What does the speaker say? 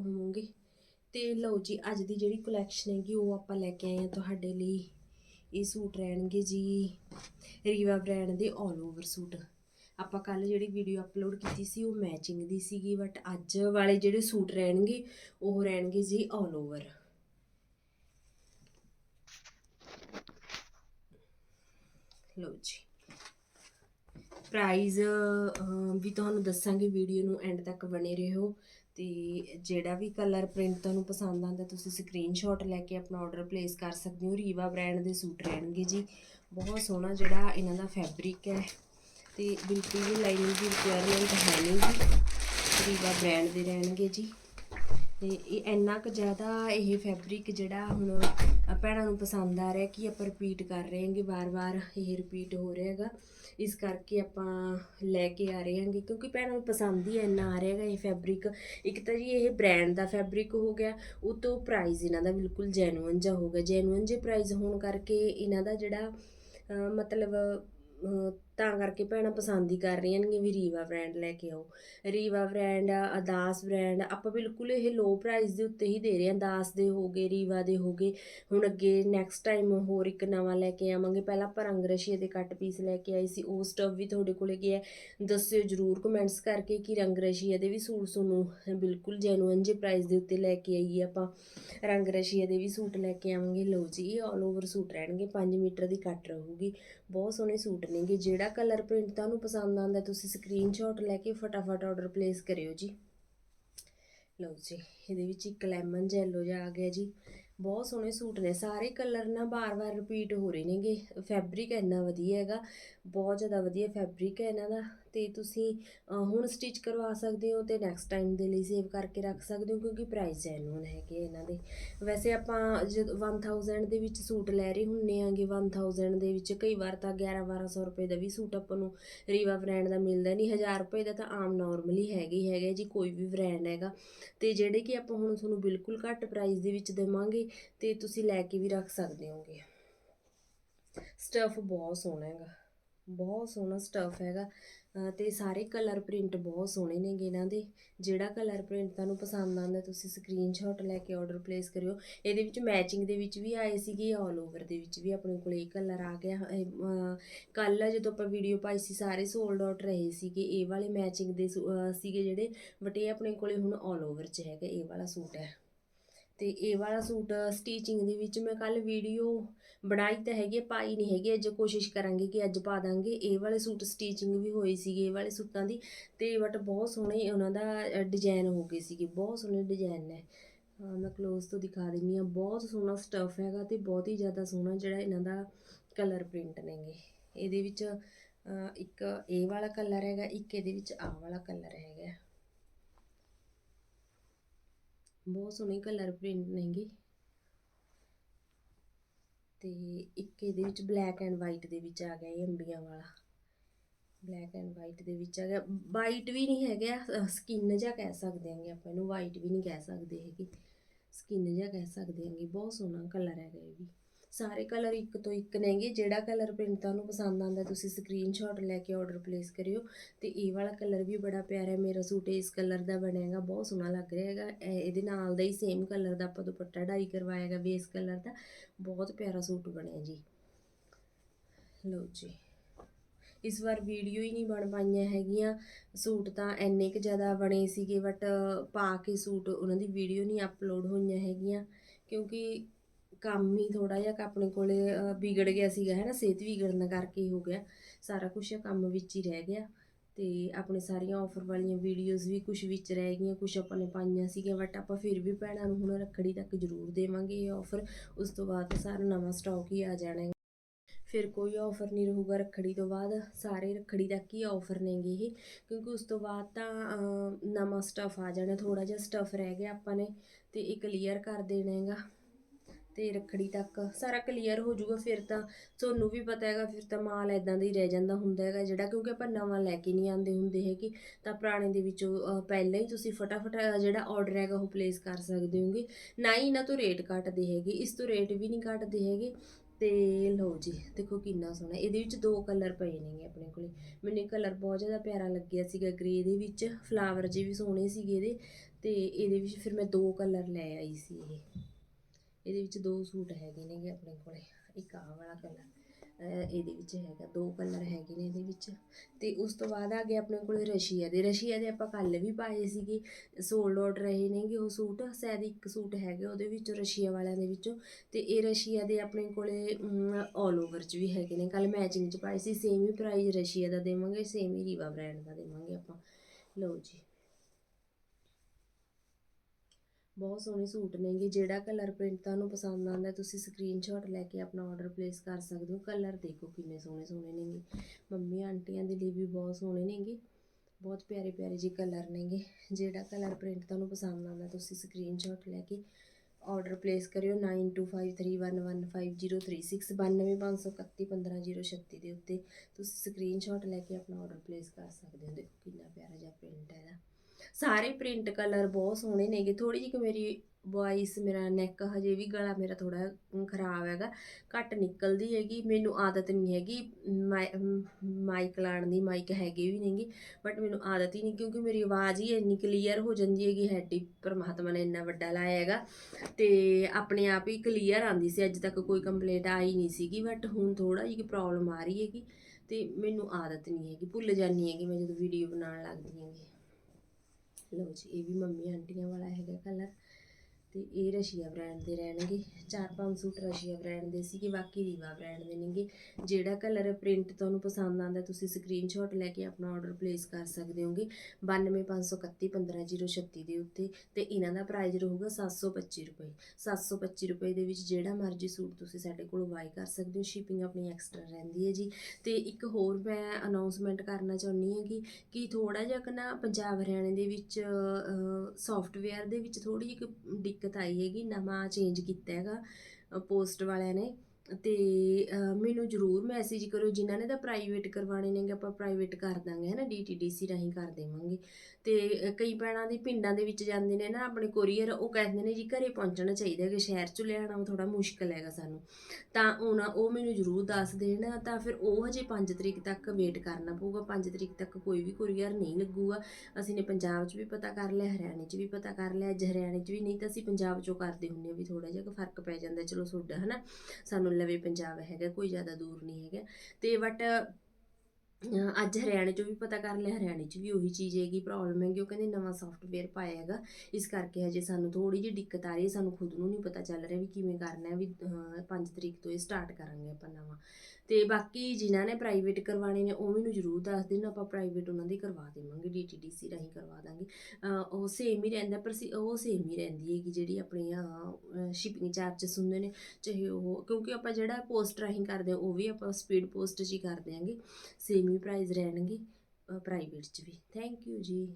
ਹੋਵੋਗੇ ਤੇ ਲਓ ਜੀ, ਅੱਜ ਦੀ ਜਿਹੜੀ ਕਲੈਕਸ਼ਨ ਹੈਗੀ, ਉਹ ਆਪਾਂ ਲੈ ਕੇ ਆਏ ਆ ਤੁਹਾਡੇ ਲਈ। ਇਹ ਸੂਟ ਰਹਿਣਗੇ ਜੀ, ਰੀਵਾ ਬ੍ਰਾਂਡ ਦੇ 올 ਓਵਰ ਸੂਟ। ਆਪਾਂ ਕੱਲ ਜਿਹੜੀ ਵੀਡੀਓ ਅਪਲੋਡ ਕੀਤੀ ਸੀ, ਉਹ ਮੈਚਿੰਗ ਦੀ ਸੀਗੀ ਬਟ ਅੱਜ ਵਾਲੇ ਜਿਹੜੇ ਸੂਟ ਰਹਿਣਗੇ, ਉਹ ਰਹਿਣਗੇ ਜੀ 올 ਓਵਰ ਲਓ ਜੀ। ਪ੍ਰਾਈਜ਼ ਵੀ ਤੁਹਾਨੂੰ ਦੱਸਾਂਗੇ ਵੀਡੀਓ ਨੂੰ ਐਂਡ ਤੱਕ ਬਣੇ ਰਹੋ। ਤੇ ਜਿਹੜਾ ਵੀ ਕਲਰ ਪ੍ਰਿੰਟ ਤੁਹਾਨੂੰ ਪਸੰਦ ਆਉਂਦਾ, ਤੁਸੀਂ ਸਕਰੀਨਸ਼ਾਟ ਲੈ ਕੇ ਆਪਣਾ ਆਰਡਰ ਪਲੇਸ ਕਰ ਸਕਦੇ ਹੋ। ਰੀਵਾ ਬ੍ਰਾਂਡ ਦੇ ਸੂਟ ਰਹਿਣਗੇ ਜੀ। ਬਹੁਤ ਸੋਹਣਾ ਜਿਹੜਾ ਇਹਨਾਂ ਦਾ ਫੈਬਰਿਕ ਹੈ। ਤੇ ਬਿਲਕੁਲ ਵੀ ਲਾਈਨਿੰਗ ਦੀ ਰਿਕੁਆਇਰਮੈਂਟ ਹੈ ਨਹੀਂ ਜੀ। ਰੀਵਾ ਬ੍ਰਾਂਡ ਦੇ ਰਹਿਣਗੇ ਜੀ। ਤੇ ਇਹ ਇੰਨਾ ਕੁ ਜ਼ਿਆਦਾ ਇਹ ਫੈਬਰਿਕ ਜਿਹੜਾ ਹੁਣ ਭੈਣਾਂ ਨੂੰ ਪਸੰਦ ਆ ਰਿਹਾ ਕਿ ਆਪਾਂ ਰਿਪੀਟ ਕਰ ਰਹੇ ਹਾਂਗੇ, ਵਾਰ-ਵਾਰ ਇਹ ਰਿਪੀਟ ਹੋ ਰਿਹਾ ਹੈਗਾ। ਇਸ ਕਰਕੇ ਆਪਾਂ ਲੈ ਕੇ ਆ ਰਹੇ ਹਾਂਗੇ, ਕਿਉਂਕਿ ਭੈਣਾਂ ਨੂੰ ਪਸੰਦ ਹੀ ਇੰਨਾ ਆ ਰਿਹਾ ਹੈਗਾ ਇਹ ਫੈਬਰਿਕ ਇੱਕ ਤਾਂ ਜੀ ਇਹ ਬ੍ਰਾਂਡ ਦਾ ਫੈਬਰਿਕ ਹੋ ਗਿਆ, ਉਹ ਤੋਂ ਪ੍ਰਾਈਸ ਇਹਨਾਂ ਦਾ ਬਿਲਕੁਲ ਜੈਨੂਇਨ ਜਿਹਾ ਹੋ ਗਿਆ। ਜੈਨੂਇਨ ਜੇ ਪ੍ਰਾਈਸ ਹੋਣ ਕਰਕੇ ਇਹਨਾਂ ਦਾ ਜਿਹੜਾ ਮਤਲਬ ਤਾਂ ਕਰਕੇ ਭੈਣਾਂ ਪਸੰਦ ਹੀ ਕਰ ਰਹੀਆਂ ਨੇ ਵੀ ਰੀਵਾ ਬ੍ਰਾਂਡ ਲੈ ਕੇ ਆਓ। ਰੀਵਾ ਬ੍ਰਾਂਡ ਅਦਾਸ ਬ੍ਰਾਂਡ ਆਪਾਂ ਬਿਲਕੁਲ ਇਹ ਲੋ ਪ੍ਰਾਈਸ ਦੇ ਉੱਤੇ ਹੀ ਦੇ ਰਹੇ ਹਾਂ। ਅਦਾਸ ਦੇ ਹੋਗੇ ਰੀਵਾ ਦੇ ਹੋਗੇ ਹੁਣ ਅੱਗੇ ਨੈਕਸਟ ਟਾਈਮ ਹੋਰ ਇੱਕ ਨਵਾਂ ਲੈ ਕੇ ਆਵਾਂਗੇ। ਪਹਿਲਾਂ ਆਪਾਂ ਰੰਗ ਰਸ਼ੀਏ ਦੇ ਕੱਟ ਪੀਸ ਲੈ ਕੇ ਆਏ ਸੀ। ਉਹ ਸਟਫ ਵੀ ਤੁਹਾਡੇ ਕੋਲੇ ਗਿਆ ਦੱਸਿਓ ਜਰੂਰ ਕਮੈਂਟਸ ਕਰਕੇ ਕਿ ਰੰਗ ਰਸ਼ੀਆ ਦੇ ਵੀ ਸੂਟ ਤੁਹਾਨੂੰ ਬਿਲਕੁਲ ਜੈਨੂਇਨ ਜੇ ਪ੍ਰਾਈਸ ਦੇ ਉੱਤੇ ਲੈ ਕੇ ਆਈਏ ਆਪਾਂ। ਰੰਗ ਰਸ਼ੀਆ ਦੇ ਵੀ ਸੂਟ ਲੈ ਕੇ ਆਵਾਂਗੇ। ਲਓ ਜੀ, ਇਹ ਆਲ ਓਵਰ ਸੂਟ ਰਹਿਣਗੇ। 5 ਮੀਟਰ ਦੀ ਕੱਟ ਰਹੂਗੀ। ਬਹੁਤ ਸੋਹਣੇ ਸੂਟ ਨੇਗੇ। ਜਿਹੜਾ ਕਲਰ ਪ੍ਰਿੰਟ ਤੁਹਾਨੂੰ ਪਸੰਦ ਆਉਂਦਾ ਤੁਸੀਂ ਸਕਰੀਨਸ਼ਾਟ ਲੈ ਕੇ ਫਟਾਫਟ ਆਰਡਰ ਪਲੇਸ ਕਰਿਓ ਜੀ। ਲਓ ਜੀ, ਇਹਦੇ ਵਿੱਚ ਇੱਕ ਲੈਮਨ ਜੈਲੋ ਜਿਹਾ ਆ ਗਿਆ ਜੀ। ਬਹੁਤ ਸੋਹਣੇ ਸੂਟ ਨੇ, ਸਾਰੇ ਕਲਰ ਨਾ ਬਾਰ-ਬਾਰ ਰਿਪੀਟ ਹੋ ਰਹੇ ਨੇਗੇ। ਫੈਬਰਿਕ ਇੰਨਾ ਵਧੀਆ ਹੈਗਾ ਬਹੁਤ ਜ਼ਿਆਦਾ ਵਧੀਆ ਫੈਬਰਿਕ ਹੈ ਇਹਨਾਂ ਦਾ, ਤੇ ਤੁਸੀਂ ਹੁਣ ਸਟਿਚ ਕਰਵਾ ਸਕਦੇ ਹੋ ਤੇ ਨੈਕਸਟ ਟਾਈਮ ਦੇ ਲਈ ਸੇਵ ਕਰਕੇ ਰੱਖ ਸਕਦੇ ਹੋ, ਕਿਉਂਕਿ ਪ੍ਰਾਈਸ ਜੈਨੂਨ ਹੈਗੇ ਇਹਨਾਂ ਦੇ। ਵੈਸੇ ਆਪਾਂ ਜਦ 1000 ਦੇ ਵਿੱਚ ਸੂਟ ਲੈ ਰਹੇ ਹੁੰਨੇ ਆਂਗੇ 1000 ਦੇ ਵਿੱਚ ਕਈ ਵਾਰ ਤਾਂ 11 1200 ਰੁਪਏ ਦਾ ਵੀ ਸੂਟ ਆਪਾਂ ਨੂੰ ਰੀਵਾ ਬ੍ਰਾਂਡ ਦਾ ਮਿਲਦਾ ਨਹੀਂ 1000 ਰੁਪਏ ਦਾ ਤਾਂ ਆਮ ਨਾਰਮਲੀ ਹੈਗਾ ਹੀ ਹੈਗਾ ਜੀ, ਕੋਈ ਵੀ ਬ੍ਰਾਂਡ ਹੈਗਾ। ਤੇ ਜਿਹੜੇ ਕਿ ਆਪਾਂ ਹੁਣ ਤੁਹਾਨੂੰ ਬਿਲਕੁਲ ਘੱਟ ਪ੍ਰਾਈਸ ਦੇ ਵਿੱਚ ਦੇਵਾਂਗੇ, ਤੇ ਤੁਸੀਂ ਲੈ ਕੇ ਵੀ ਰੱਖ ਸਕਦੇ ਹੋਗੇ। ਸਟਫ ਬਹੁਤ ਸੋਹਣਾ ਹੈਗਾ। ਬਹੁਤ ਸੋਹਣਾ ਸਟਫ ਹੈਗਾ। ਅਹ ਤੇ ਸਾਰੇ ਕਲਰ ਪ੍ਰਿੰਟ ਬਹੁਤ ਸੋਹਣੇ ਨੇਗੇ ਇਹਨਾਂ ਦੇ। ਜਿਹੜਾ ਕਲਰ ਪ੍ਰਿੰਟ ਤੁਹਾਨੂੰ ਪਸੰਦ ਆਉਂਦਾ, ਤੁਸੀਂ ਸਕਰੀਨਸ਼ਾਟ ਲੈ ਕੇ ਆਰਡਰ ਪਲੇਸ ਕਰਿਓ। ਇਹਦੇ ਵਿੱਚ ਮੈਚਿੰਗ ਦੇ ਵਿੱਚ ਵੀ ਆਏ ਸੀਗੇ ਆਲ ਓਵਰ ਦੇ ਵਿੱਚ ਵੀ ਆਪਣੇ ਕੋਲ ਇਹ ਕਲਰ ਆ ਗਿਆ। ਕੱਲ ਜਦੋਂ ਆਪਾਂ ਵੀਡੀਓ ਪਾਈ ਸੀ, ਸਾਰੇ ਸੋਲਡ ਆਊਟ ਰਹੇ ਸੀਗੇ। ਇਹ ਵਾਲੇ ਮੈਚਿੰਗ ਦੇ ਸੂ- ਸੀਗੇ ਜਿਹੜੇ ਬਟ ਇਹ ਆਪਣੇ ਕੋਲੇ ਹੁਣ ਆਲ ਓਵਰ 'ਚ ਹੈਗਾ, ਇਹ ਵਾਲਾ ਸੂਟ ਹੈ। ਤੇ ਇਹ ਵਾਲਾ ਸੂਟ ਸਟੀਚਿੰਗ ਦੇ ਵਿੱਚ ਮੈਂ ਕੱਲ ਵੀਡੀਓ ਬਣਾਈ ਤਾਂ ਹੈਗੀ ਹੈ, ਪਾਈ ਨਹੀਂ ਹੈਗੀ ਅੱਜ ਕੋਸ਼ਿਸ਼ ਕਰਾਂਗੇ ਕਿ ਅੱਜ ਪਾ ਦਾਂਗੇ। ਇਹ ਵਾਲੇ ਸੂਟ ਸਟੀਚਿੰਗ ਵੀ ਹੋਈ ਸੀਗੀ ਇਹ ਵਾਲੇ ਸੂਟਾਂ ਦੀ ਤੇ ਬਟ ਬਹੁਤ ਸੋਹਣੇ ਉਹਨਾਂ ਦਾ ਡਿਜ਼ਾਈਨ ਹੋ ਗਏ ਸੀਗੇ ਬਹੁਤ ਸੋਹਣੇ ਡਿਜ਼ਾਈਨ ਨੇ। ਮੈਂ ਕਲੋਜ਼ ਤੋਂ ਦਿਖਾ ਦਿੰਨੀ ਆ ਬਹੁਤ ਸੋਹਣਾ ਸਟਫ ਹੈਗਾ ਤੇ ਬਹੁਤ ਹੀ ਜ਼ਿਆਦਾ ਸੋਹਣਾ ਜਿਹੜਾ ਇਹਨਾਂ ਦਾ ਕਲਰ ਪ੍ਰਿੰਟ ਨੇਗੇ। ਇਹਦੇ ਵਿੱਚ ਇੱਕ ਇਹ ਵਾਲਾ ਕਲਰ ਹੈਗਾ ਇੱਕ ਇਹਦੇ ਵਿੱਚ ਆ ਵਾਲਾ ਕਲਰ ਹੈਗਾ। ਬਹੁਤ ਸੋਹਣੇ ਕਲਰ ਪ੍ਰਿੰਟ ਨੇਗੇ। ਤੇ ਇੱਕ ਇਹਦੇ ਵਿੱਚ ਬਲੈਕ ਐਂਡ ਵਾਈਟ ਦੇ ਵਿੱਚ ਆ ਗਿਆ ਇਹ ਅੰਬੀਆਂ ਵਾਲਾ। ਬਲੈਕ ਐਂਡ ਵਾਈਟ ਦੇ ਵਿੱਚ ਆ ਗਿਆ। ਵਾਈਟ ਵੀ ਨਹੀਂ ਹੈਗਾ ਸਕਿਨ ਜਿਹਾ ਕਹਿ ਸਕਦੇ ਹਾਂਗੇ ਆਪਾਂ ਇਹਨੂੰ। ਵਾਈਟ ਵੀ ਨਹੀਂ ਕਹਿ ਸਕਦੇ ਹੈਗੇ। ਸਕਿਨ ਜਿਹਾ ਕਹਿ ਸਕਦੇ ਹਾਂਗੇ। ਬਹੁਤ ਸੋਹਣਾ ਕਲਰ ਹੈਗਾ ਇਹ ਵੀ। ਸਾਰੇ ਕਲਰ ਇੱਕ ਤੋਂ ਇੱਕ ਨੇਗੇ, ਜਿਹੜਾ ਕਲਰ ਪ੍ਰਿੰਟ ਤੁਹਾਨੂੰ ਪਸੰਦ ਆਉਂਦਾ, ਤੁਸੀਂ ਸਕਰੀਨਸ਼ਾਟ ਲੈ ਕੇ ਆਰਡਰ ਪਲੇਸ ਕਰਿਓ। ਤੇ ਇਹ ਵਾਲਾ ਕਲਰ ਵੀ ਬੜਾ ਪਿਆਰਾ ਹੈ, ਮੇਰਾ ਸੂਟ ਇਸ ਕਲਰ ਦਾ ਬਣਿਆ ਹੈਗਾ ਬਹੁਤ ਸੋਹਣਾ ਲੱਗ ਰਿਹਾ ਹੈਗਾ। ਇਹ- ਇਹਦੇ ਨਾਲ ਦਾ ਹੀ ਸੇਮ ਕਲਰ ਦਾ ਆਪਾਂ ਦੁਪੱਟਾ ਡਾਈ ਕਰਵਾਇਆ ਹੈਗਾ ਬੇਸ ਕਲਰ ਦਾ। ਬਹੁਤ ਪਿਆਰਾ ਸੂਟ ਬਣਿਆ ਜੀ। ਲਓ ਜੀ। ਇਸ ਵਾਰ ਵੀਡੀਓ ਹੀ ਨਹੀਂ ਬਣ ਪਾਈਆਂ ਹੈਗੀਆਂ। ਸੂਟ ਤਾਂ ਇੰਨੇ ਕੁ ਜ਼ਿਆਦਾ ਬਣੇ ਸੀਗੇ ਬਟ ਪਾ ਕੇ ਸੂਟ, ਉਹਨਾਂ ਦੀ ਵੀਡੀਓ ਨਹੀਂ ਅਪਲੋਡ ਹੋਈਆਂ ਹੈਗੀਆਂ। ਕਿਉਂਕਿ ਕੰਮ ਹੀ ਥੋੜਾ ਜਿਹਾ ਆਪਣੇ ਕੋਲੇ ਵਿਗੜ ਗਿਆ ਸੀਗਾ, ਹੈ ਨਾ, ਸਿਹਤ ਵਿਗੜਨ ਕਰਕੇ ਹੋ ਗਿਆ। ਸਾਰਾ ਕੁਝ ਕੰਮ ਵਿੱਚ ਹੀ ਰਹਿ ਗਿਆ ਤੇ ਆਪਣੇ ਸਾਰੀਆਂ ਆਫਰ ਵਾਲੀਆਂ ਵੀਡੀਓਜ਼ ਵੀ ਕੁਝ ਵਿੱਚ ਰਹਿ ਗਈਆਂ ਕੁਝ ਆਪਾਂ ਨੇ ਪਾਈਆਂ ਸੀਗੀਆਂ ਬਟ ਆਪਾਂ ਫਿਰ ਵੀ ਭੈਣਾਂ ਨੂੰ ਹੁਣ ਰੱਖੜੀ ਤੱਕ ਜ਼ਰੂਰ ਦੇਵਾਂਗੇ ਇਹ ਆਫਰ ਉਸ ਤੋਂ ਬਾਅਦ ਸਾਰਾ ਨਵਾਂ ਸਟਾਕ ਹੀ ਆ ਜਾਣਾ ਹੈ। ਫਿਰ ਕੋਈ ਆਫਰ ਨਹੀਂ ਰਹੂਗਾ ਰੱਖੜੀ ਤੋਂ ਬਾਅਦ, ਸਾਰੇ ਰੱਖੜੀ ਤੱਕ ਹੀ ਆਫਰ ਨੇਗੇ ਇਹ, ਕਿਉਂਕਿ ਉਸ ਤੋਂ ਬਾਅਦ ਤਾਂ ਨਵਾਂ ਸਟਫ ਆ ਜਾਣਾ ਥੋੜਾ ਜਿਹਾ ਸਟਫ ਰਹਿ ਗਿਆ ਆਪਾਂ ਨੇ ਤੇ ਇਹ ਕਲੀਅਰ ਕਰ ਦੇਣਾ ਹੈਗਾ। ਤੇ ਰੱਖੜੀ ਤੱਕ ਸਾਰਾ ਕਲੀਅਰ ਹੋ ਜਾਊਗਾ, ਫਿਰ ਤਾਂ ਤੁਹਾਨੂੰ ਵੀ ਪਤਾ ਹੈਗਾ, ਫਿਰ ਤਾਂ ਮਾਲ ਇਦਾਂ ਦਾ ਹੀ ਰਹਿ ਜਾਂਦਾ ਹੁੰਦਾ ਹੈਗਾ ਜਿਹੜਾ, ਕਿਉਂਕਿ ਆਪਾਂ ਨਵਾਂ ਲੈ ਕੇ ਨਹੀਂ ਆਉਂਦੇ ਹੁੰਦੇ ਹੈਗੇ, ਤਾਂ ਪੁਰਾਣੇ ਦੇ ਵਿੱਚੋਂ ਪਹਿਲਾਂ ਹੀ ਤੁਸੀਂ ਫਟਾਫਟ ਜਿਹੜਾ ਆਰਡਰ ਹੈਗਾ ਉਹ ਪਲੇਸ ਕਰ ਸਕਦੇ ਹੋਗੇ। ਨਾ ਹੀ ਇਹਨਾਂ ਤੋਂ ਰੇਟ ਘਟਦੇ ਹੈਗੇ, ਇਸ ਤੋਂ ਰੇਟ ਵੀ ਨਹੀਂ ਘਟਦੇ ਹੈਗੇ। ਤੇ ਲਓ ਜੀ, ਦੇਖੋ ਕਿੰਨਾ ਸੋਹਣਾ, ਇਹਦੇ ਵਿੱਚ ਦੋ ਕਲਰ ਪਏ ਨੇਗੇ ਆਪਣੇ ਕੋਲੇ। ਮੈਨੂੰ ਕਲਰ ਬਹੁਤ ਜ਼ਿਆਦਾ ਪਿਆਰਾ ਲੱਗਿਆ ਸੀਗਾ ਗ੍ਰੇ ਦੇ ਵਿੱਚ ਫਲਾਵਰ ਜੇ ਵੀ ਸੋਹਣੇ ਸੀਗੇ ਇਹਦੇ। ਤੇ ਇਹਦੇ ਵਿੱਚ ਫਿਰ ਮੈਂ ਦੋ ਕਲਰ ਲੈ ਆਈ ਸੀ ਇਹ। ਇਹਦੇ ਵਿੱਚ ਦੋ ਸੂਟ ਹੈਗੇ ਨੇਗੇ ਆਪਣੇ ਕੋਲੇ, ਇੱਕ ਆਹ ਵਾਲਾ ਕਲਰ ਇਹਦੇ ਵਿੱਚ ਹੈਗਾ, ਦੋ ਕਲਰ ਹੈਗੇ ਨੇ ਇਹਦੇ ਵਿੱਚ। ਤੇ ਉਸ ਤੋਂ ਬਾਅਦ ਆ ਗਏ ਆਪਣੇ ਕੋਲੇ ਰਸ਼ੀਆ ਦੇ। ਰਸ਼ੀਆ ਦੇ ਆਪਾਂ ਕੱਲ ਵੀ ਪਾਏ ਸੀਗੇ ਸੋਲਡ ਆਊਟ ਰਹੇ ਨੇਗੇ ਉਹ ਸੂਟ। ਸ਼ਾਇਦ ਇੱਕ ਸੂਟ ਹੈਗੇ ਉਹਦੇ ਵਿੱਚੋਂ, ਰਸ਼ੀਆ ਵਾਲਿਆਂ ਦੇ ਵਿੱਚੋਂ। ਤੇ ਇਹ ਰਸ਼ੀਆ ਦੇ ਆਪਣੇ ਕੋਲੇ ਆਲ ਓਵਰ ਚ ਵੀ ਹੈਗੇ ਨੇ। ਕੱਲ ਮੈਚਿੰਗ ਚ ਪਾਏ ਸੀ ਸੇਮ ਹੀ ਪ੍ਰਾਈਸ ਰਸ਼ੀਆ ਦਾ ਦੇਵਾਂਗੇ ਸੇਮ ਹੀ ਰੀਵਾ ਬ੍ਰਾਂਡ ਦਾ ਦੇਵਾਂਗੇ ਆਪਾਂ। ਲਓ ਜੀ। ਬਹੁਤ ਸੋਹਣੇ ਸੂਟ ਨੇਗੇ, ਜਿਹੜਾ ਕਲਰ ਪ੍ਰਿੰਟ ਤੁਹਾਨੂੰ ਪਸੰਦ ਆਉਂਦਾ ਤੁਸੀਂ ਸਕਰੀਨਸ਼ਾਟ ਲੈ ਕੇ ਆਪਣਾ ਆਰਡਰ ਪਲੇਸ ਕਰ ਸਕਦੇ ਹੋ। ਕਲਰ ਦੇਖੋ ਕਿੰਨੇ ਸੋਹਣੇ ਸੋਹਣੇ ਨੇਗੇ। ਮੰਮੀ ਆਂਟੀਆਂ ਦੇ ਲਈ ਵੀ ਬਹੁਤ ਸੋਹਣੇ ਨੇਗੇ। ਬਹੁਤ ਪਿਆਰੇ ਪਿਆਰੇ ਜੀ ਕਲਰ ਨੇਗੇ। ਜਿਹੜਾ ਕਲਰ ਪ੍ਰਿੰਟ ਤੁਹਾਨੂੰ ਪਸੰਦ ਆਉਂਦਾ, ਤੁਸੀਂ ਸਕਰੀਨਸ਼ਾਟ ਲੈ ਕੇ ਆਰਡਰ ਪਲੇਸ ਕਰਿਓ। 9253115036 9251311536 ਦੇ ਉੱਤੇ ਤੁਸੀਂ ਸਕਰੀਨਸ਼ਾਟ ਲੈ ਕੇ ਆਪਣਾ ਆਰਡਰ ਪਲੇਸ ਕਰ ਸਕਦੇ ਹੋ। ਦੇਖੋ ਕਿੰਨਾ ਪਿਆਰਾ ਜਿਹਾ ਪ੍ਰਿੰਟ ਹੈ ਇਹਦਾ। ਸਾਰੇ ਪ੍ਰਿੰਟ ਕਲਰ ਬਹੁਤ ਸੋਹਣੇ ਨੇਗੇ। ਥੋੜੀ ਜਿਹੀ ਕਿ ਮੇਰੀ ਵੌਇਸ ਮੇਰਾ ਨੈਕ ਹਜੇ ਵੀ ਗਲਾ ਮੇਰਾ ਥੋੜਾ ਖਰਾਬ ਹੈਗਾ, ਘੱਟ ਨਿਕਲਦੀ ਹੈਗੀ। ਮੈਨੂੰ ਆਦਤ ਨਹੀਂ ਹੈਗੀ ਮਾਈਕ ਲਾਣ ਦੀ ਮਾਈਕ ਹੈਗੇ ਵੀ ਨੇਗੇ ਬਟ ਮੈਨੂੰ ਆਦਤ ਹੀ ਨਹੀਂ, ਕਿਉਂਕਿ ਮੇਰੀ ਆਵਾਜ਼ ਹੀ ਇੰਨੀ ਕਲੀਅਰ ਹੋ ਜਾਂਦੀ ਹੈਗੀ ਹੈਡੀ ਪਰਮਾਤਮਾ ਨੇ ਇੰਨਾ ਵੱਡਾ ਲਾਇਆ ਹੈਗਾ। ਤੇ ਆਪਣੇ ਆਪ ਹੀ ਕਲੀਅਰ ਆਂਦੀ ਸੀ, ਅੱਜ ਤੱਕ ਕੋਈ ਕੰਪਲੇਂਟ ਆਈ ਨਹੀਂ ਸੀਗੀ ਬਟ ਹੁਣ ਥੋੜਾ ਜਿਹੀ ਪ੍ਰੋਬਲਮ ਆ ਰਹੀ ਹੈਗੀ, ਤੇ ਮੈਨੂੰ ਆਦਤ ਨਹੀਂ ਹੈਗੀ, ਭੁੱਲ ਜਾਂਦੀ ਹੈਗੀ ਮੈਂ ਜਦੋਂ ਵੀਡੀਓ ਬਣਾਉਣ ਲੱਗਦੀ ਹੈਗੀ। ਲਓ ਜੀ ਇਹ ਵੀ ਮੰਮੀ ਆਂਟੀਆਂ ਵਾਲਾ ਹੈਗਾ ਕਲਰ ਤੇ ਇਹ ਰਸ਼ੀਆ ਬ੍ਰਾਂਡ ਦੇ ਰਹਿਣਗੇ। ਚਾਰ ਪੰਜ ਸੂਟ ਰਸ਼ੀਆ ਬ੍ਰਾਂਡ ਦੇ ਸੀਗੇ, ਬਾਕੀ ਰੀਵਾ ਬ੍ਰਾਂਡ ਦੇ ਨੇਗੇ। ਜਿਹੜਾ ਕਲਰ ਪ੍ਰਿੰਟ ਤੁਹਾਨੂੰ ਪਸੰਦ ਆਉਂਦਾ, ਤੁਸੀਂ ਸਕਰੀਨਸ਼ਾਟ ਲੈ ਕੇ ਆਪਣਾ ਆਰਡਰ ਪਲੇਸ ਕਰ ਸਕਦੇ ਹੋਗੇ। 9251315036 ਦੇ ਉੱਤੇ। ਤੇ ਇਹਨਾਂ ਦਾ ਪ੍ਰਾਈਸ ਰਹੂਗਾ 725 ਰੁਪਏ। 725 ਰੁਪਏ ਦੇ ਵਿੱਚ ਜਿਹੜਾ ਮਰਜ਼ੀ ਸੂਟ ਤੁਸੀਂ ਸਾਡੇ ਕੋਲ ਬਾਈ ਕਰ ਸਕਦੇ ਹੋ। ਸ਼ਿਪਿੰਗ ਆਪਣੀ ਐਕਸਟਰਾ ਰਹਿੰਦੀ ਹੈ ਜੀ। ਤੇ ਇੱਕ ਹੋਰ ਮੈਂ ਅਨਾਉਂਸਮੈਂਟ ਕਰਨਾ ਚਾਹੁੰਦੀ ਹਾਂ ਕਿ ਕਿ ਥੋੜਾ ਜਿਹਾ ਕੁ ਨਾ ਪੰਜਾਬ ਹਰਿਆਣੇ ਦੇ ਵਿੱਚ ਸੌਫਟਵੇਅਰ ਦੇ ਵਿੱਚ ਥੋੜੀ ਜਿਹੀ ਦਿੱਕਤ ਆਈ ਹੈਗੀ ਨਵਾਂ ਚੇਂਜ ਕੀਤਾ ਹੈਗਾ ਪੋਸਟ ਵਾਲਿਆਂ ਨੇ ਤੇ ਮੈਨੂੰ ਜਰੂਰ ਮੈਸੇਜ ਕਰੋ ਜਿਨ੍ਹਾਂ ਨੇ ਤਾਂ ਪ੍ਰਾਈਵੇਟ ਕਰਵਾਣੇ ਨੇਗੇ, ਆਪਾਂ ਪ੍ਰਾਈਵੇਟ ਕਰ ਦਾਂਗੇ ਹੈ ਨਾ ਡੀਟੀਡੀਸੀ ਰਾਹੀਂ ਕਰ ਦੇਵਾਂਗੇ। ਤੇ ਕਈ ਭੈਣਾਂ ਦੇ ਪਿੰਡਾਂ ਦੇ ਵਿੱਚ ਜਾਂਦੇ ਨੇ ਨਾ, ਆਪਣੇ ਕੋਰੀਅਰ ਉਹ ਕਹਿੰਦੇ ਨੇ ਜੀ, ਘਰੇ ਪਹੁੰਚਣਾ ਚਾਹੀਦਾ ਕਿ ਸ਼ਹਿਰ ਚ ਲਿਆਉਣਾ ਥੋੜਾ ਮੁਸ਼ਕਲ ਹੈਗਾ ਸਾਨੂੰ। ਤਾਂ ਹੁਣ ਉਹ ਮੈਨੂੰ ਜਰੂਰ ਦੱਸ ਦੇਣ, ਤਾਂ ਫਿਰ ਉਹ ਹਜੇ 5 ਤਰੀਕ ਤੱਕ ਵੇਟ ਕਰਨਾ ਪਊਗਾ 5 ਤਰੀਕ ਤੱਕ ਕੋਈ ਵੀ ਕੋਰੀਅਰ ਨਹੀਂ ਲੱਗੂਗਾ। ਅਸੀਂ ਨੇ ਪੰਜਾਬ 'ਚ ਵੀ ਪਤਾ ਕਰ ਲਿਆ, ਹਰਿਆਣੇ 'ਚ ਵੀ ਪਤਾ ਕਰ ਲਿਆ ਜੇ ਹਰਿਆਣੇ 'ਚ ਵੀ ਨਹੀਂ ਤਾਂ ਅਸੀਂ ਪੰਜਾਬ 'ਚੋਂ ਕਰਦੇ ਹੁੰਦੇ ਹਾਂ ਵੀ ਥੋੜਾ ਜਿਹਾ ਫ਼ਰਕ ਪੈ ਜਾਂਦਾ, ਚਲੋ ਤੁਹਾਡਾ ਹਨਾ। ਸਾਨੂੰ ਲਵੇ ਪੰਜਾਬ ਹੈਗਾ, ਕੋਈ ਜ਼ਿਆਦਾ ਦੂਰ ਨਹੀਂ ਹੈਗਾ। ਤੇ ਬਟ ਅੱਜ ਹਰਿਆਣੇ 'ਚੋਂ ਵੀ ਪਤਾ ਕਰ ਲਿਆ, ਹਰਿਆਣੇ 'ਚ ਵੀ ਉਹੀ ਚੀਜ਼ ਹੈਗੀ ਪ੍ਰੋਬਲਮ ਹੈਗੀ, ਉਹ ਕਹਿੰਦੇ ਨਵਾਂ ਸੌਫਟਵੇਅਰ ਪਾਇਆ ਹੈਗਾ। ਇਸ ਕਰਕੇ ਹਜੇ ਸਾਨੂੰ ਥੋੜੀ ਜਿਹੀ ਦਿੱਕਤ ਆ ਰਹੀ ਹੈ, ਸਾਨੂੰ ਖੁਦ ਨੂੰ ਨਹੀਂ ਪਤਾ ਚੱਲ ਰਿਹਾ ਵੀ ਕਿਵੇਂ ਕਰਨਾ ਹੈ, ਵੀ 5 ਤਰੀਕ ਤੋਂ ਇਹ ਸਟਾਰਟ ਕਰਾਂਗੇ ਆਪਾਂ ਨਵਾਂ। ਤੇ ਬਾਕੀ ਜਿਨ੍ਹਾਂ ਨੇ ਪ੍ਰਾਈਵੇਟ ਕਰਵਾਣੇ ਨੇ, ਉਹ ਮੈਨੂੰ ਜ਼ਰੂਰ ਦੱਸ ਦੇਣ, ਆਪਾਂ ਪ੍ਰਾਈਵੇਟ ਉਹਨਾਂ ਦੀ ਕਰਵਾ ਦੇਵਾਂਗੇ ਡੀਟੀਡੀਸੀ ਰਾਹੀਂ ਕਰਵਾ ਦਾਂਗੇ। ਉਹ ਸੇਮ ਹੀ ਰਹਿੰਦਾ, ਪਰ ਸੀ- ਉਹ ਸੇਮ ਹੀ ਰਹਿੰਦੀ ਹੈਗੀ ਜਿਹੜੀ ਆਪਣੀ ਸ਼ਿਪਿੰਗ ਚਾਰजेस ਹੁੰਦੇ ਨੇ, ਚਾਹੇ ਉਹ ਕਿਉਂਕਿ ਆਪਾਂ ਜਿਹੜਾ ਪੋਸਟ ਰਾਹੀਂ ਕਰਦੇ ਉਹ ਵੀ ਆਪਾਂ ਸਪੀਡ ਪੋਸਟ 'ਚ ਹੀ ਕਰ ਦਿਆਂਗੇ ਸੇਮ ਹੀ ਪ੍ਰਾਈਸ ਰਹਿਣਗੇ ਪ੍ਰਾਈਵੇਟ 'ਚ ਵੀ। ਥੈਂਕ ਯੂ ਜੀ।